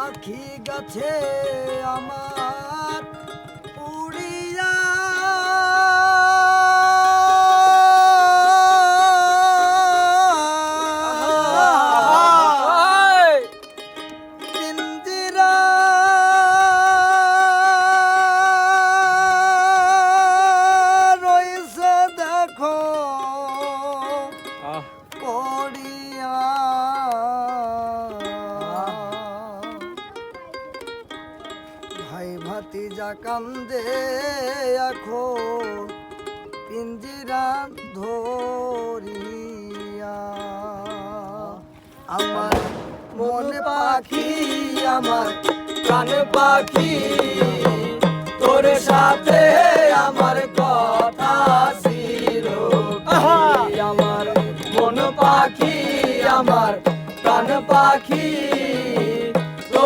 পাখি গাছে আমার ভাতিজা কান্দে এখন পিঞ্জিরা ধরিয়া। আমার মনে পাখি আমার প্রাণ পাখি তোর সাথে আমার কথা ছিল আমার মন পাখি আমার প্রাণ পাখি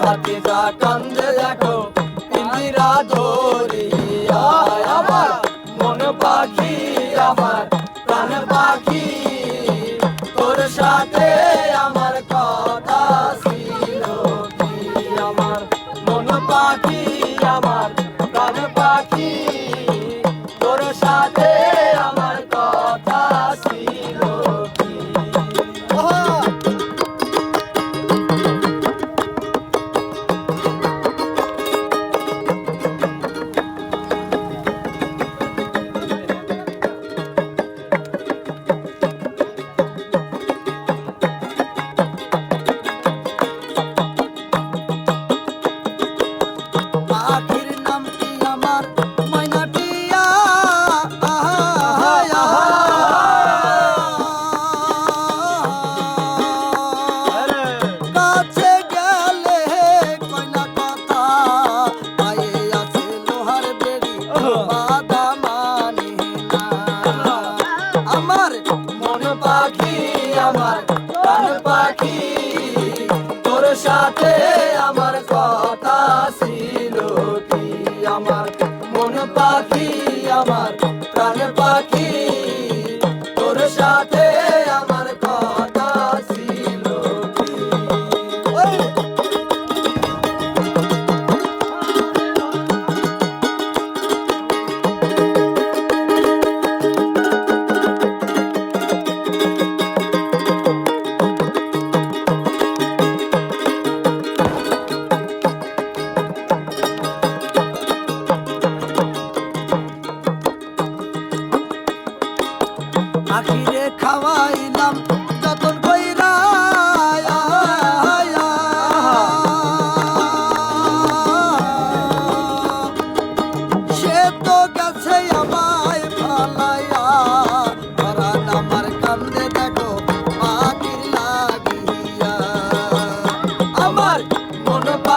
ভাতিজা কান্দে দেখো, ইন্দিরা ধরিয়া আমার, মন পাখি আমার, প্রাণ পাখি। তোর সাথে আমার কথা ছিল আমার? মন পাখি আমার, প্রাণ পাখি। তোর সাথে আমার কথা সাথে